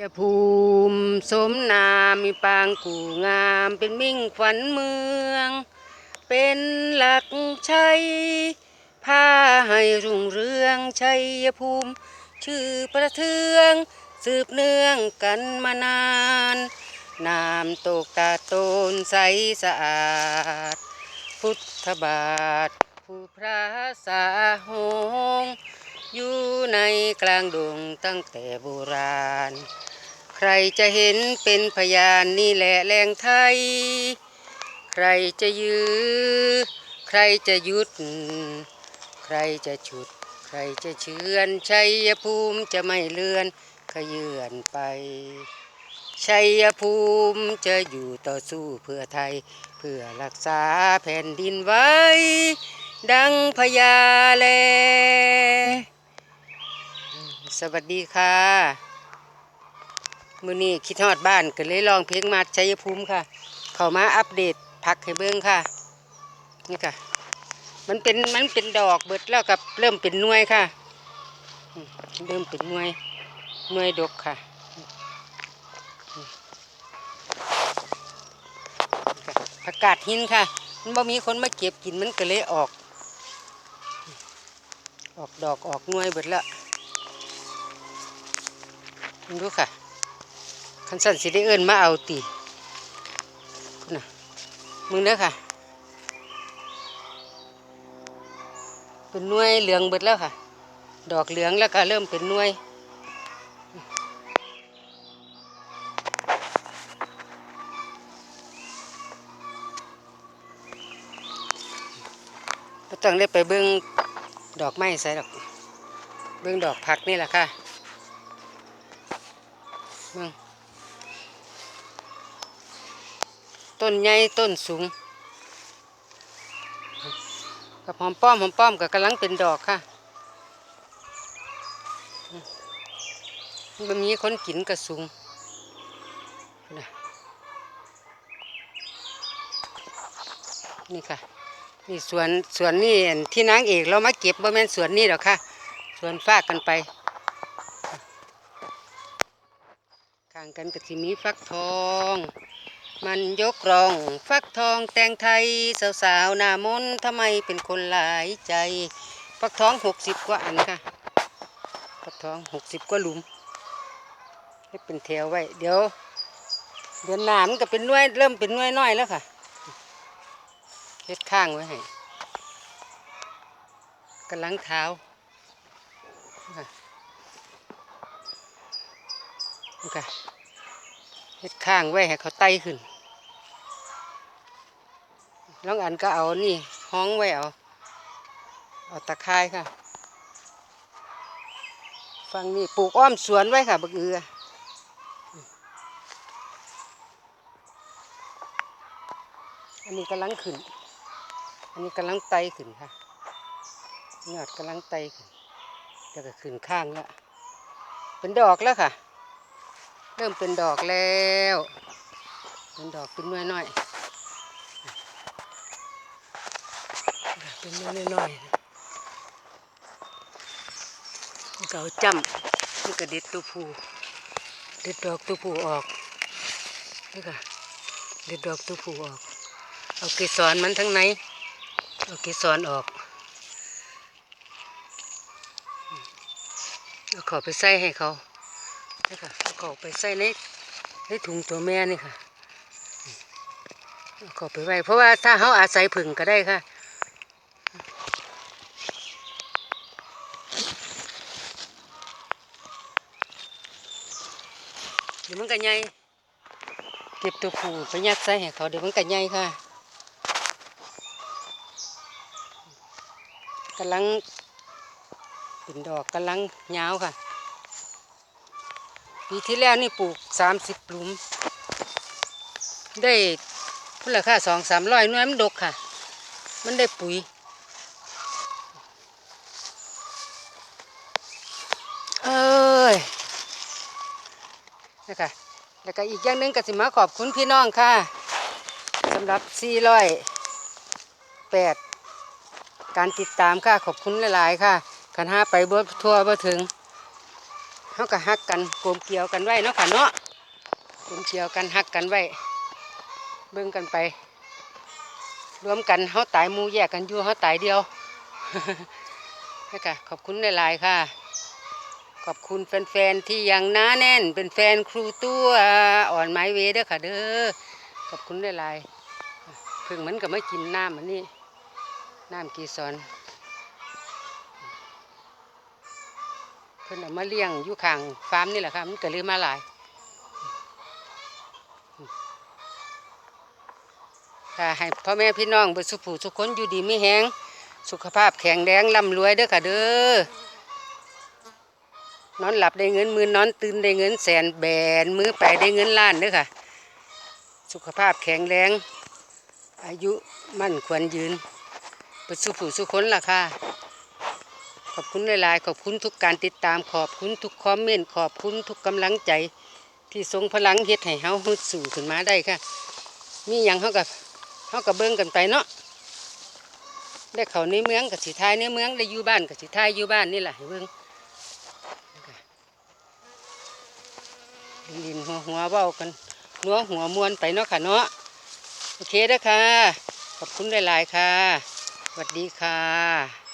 ยภูมิสมนามมีปางกู่งามเป็นมิ่งขวัญเมือง เป็นหลักชัยพาให้รุ่งเรืองชัยภูมิ ชื่อประเทืองสืบเนื่องกันมานาน นามตกตาโตนใสสะอาด พุทธบาท ผู้พระสาหง อยู่ในกลางดงตั้งแต่โบราณ ใครจะเห็นเป็นพยานนี่แหละแรงไทย ใครจะยื้อ ใครจะยุด ใครจะฉุด ใครจะเชือนชัยภูมิจะไม่เลือนขยื่นไปชัยภูมิจะอยู่ต่อสู้เพื่อไทย เพื่อรักษาแผ่นดินไว้ ดังพญาแล สวัสดีค่ะ มือนี้คิดฮอดบ้านก็เลยลองเพลงมาชัยภูมิค่ะ เข้ามาอัปเดตพักให้เบิ้งค่ะ นี่ค่ะ มันเป็นมันเป็นดอกเบิดแล้วกับเริ่มเป็นหน่วยค่ะ เริ่มเป็นหน่วยหน่วยดกค่ะผักกาดหินค่ะ มันบ่มีคนมาเก็บกินมันก็เลยออก ออกดอกออกหน่วยเบิดแล้ว ดูค่ะคันสันสิได้เอิ้นมาเอาตีพุ่นน่ะมึงเด้อค่ะ เป็นน่วยเหลืองเบิดแล้วค่ะ ดอกเหลืองแล้วก็เริ่มเป็นน่วยต้องได้ไปเบิ้งดอกไม้ใส่ดอก เบิ้งดอกผักนี่แหละค่ะ เบิ้งต้นใหญ่ต้นสูงกับหอมป้อมหอมป้อมกับกำลังเป็นดอกค่ะมันมีคนกินกระสูงน่ะนี่ค่ะนี่สวนสวนนี่อันที่นางเอกเรามาเก็บบ่แม่นสวนนี่หรอกค่ะ สวนฟากกันไป ข้างกันก็สิมีฟักทอง มันยกรองฟักทองแตงไทย สาวๆหน้ามนทำไมเป็นคนหลายใจ ฟักทองหกสิบกว่าอันค่ะฟักทองหกสิบกว่าหลุมให้เป็นแถวไว้ เดี๋ยว เดือนหนามันก็เป็นน้วยเริ่มเป็นน้วยน้อยแล้วค่ะเฮ็ดข้างไว้ให้กำลังเท้าค่ะนี่ ค่ะเฮ็ดข้างไว้ให้เขาไต่ขึ้นแล้วอันก็เอานี่ห้องไว้เอา เอาตะไคร้ค่ะ ฟังนี่ปลูกอ้อมสวนไว้ค่ะบักเอืออันนี้กำลังขึ้น อันนี้กำลังไตขึ้นค่ะยอดกำลังไตขึ้น แล้วก็ขึ้นข้างแล้ว เป็นดอกแล้วค่ะ เริ่มเป็นดอกแล้ว เป็นดอกเป็นน้อยน้อยเป็นน้อยน้อยเก่าจำนี่ก็เด็ดตัวผู้เด็ดดอกตัวผู้ออกนี่ค่ะเด็ดดอกตัวผู้ออก เอาเกสรมันทั้งในเอาเกสรออกเอาขาไปใส่ให้เขานี่ค่ะ เอาเขาไปใส่ในในถุงตัวแม่นี่ค่ะเอาเขาไปไว้เพราะว่าถ้าเขาอาศัยผึ่งก็ได้ค่ะเดี๋ยวมันก็ใหญ่เก็บตัวผู้ไปยัดใส่ให้เขาเดี๋ยวมันก็ใหญ่ค่ะกำลังเป็นดอกกำลังยาวค่ะ ปีที่แล้วนี่ปลูกสามสิบหลุม ได้พุ่นละค่ะสองสามร้อยน่วยมันดกค่ะ มันได้ปุ๋ยเอ้ยนะคะแล้วก็อีกอย่างหนึงก็สิมาขอบคุณพี่น้องค่ะสำหรับ408การติดตามค่ะขอบคุณหลาย ๆ ค่ะคันห้าไปเบิดทั่วเบ่ถึง เฮาก็ฮักกันโกลมเกลียวกันไว้เนาะค่ะเนาะโกลมเกลียวกันฮักกันไว้เบิ่งกันไป รวมกันเฮาตายมูแยกกันอยู่เฮาตายเดียวนี่ค่ะขอบคุณหลายๆค่ะ ขอบคุณแฟนๆที่ยังหน้าแน่น เป็นแฟนครูตัวอ่อนไม้เวเด้อค่ะ เด้อขอบคุณหลายๆเพิ่งมันก็ไม่กินน้ำอันนี้น้ำกีซอน เพิ่นเอามาเลี้ยงอยู่ข้างฟาร์มนี่แหละค่ะมันก็เลยมาหลายค่ะให้พ่อแม่พี่น้องเบิดสุขผู้ทุกคนอยู่ดีไม่แห้งสุขภาพแข็งแรงร่ำรวยเด้อค่ะเด้อนอนหลับได้เงินมือนอนตื่นได้เงินแสนแบนมือไปได้เงินล้านเด้อค่ะ สุขภาพแข็งแรง อายุมั่นควรยืนเบิดสุขผู้ทุกคนล่ะค่ะ ขอบคุณหลาย ๆ ขอบคุณทุกการติดตามขอบคุณทุกคอมเมนต์ขอบคุณทุกกำลังใจ ที่ทรงพลังเฮ็ดให้เฮาฮึดสู่ขึ้นมาได้ค่ะ มีหยังเฮากับเขาก็เบิ่งกันไปเนาะได้เขาในเมืองกับสิทายในเมืองได้อยู่บ้านกับสิทายอยู่บ้านนี่แหละให้เบิ่งลินหัวหัวเว้ากันนัวหัวมวนไปเนาะค่ะเนาะโอเคเด้อค่ะขอบคุณหลาย ๆ ค่ะสวัสดีค่ะ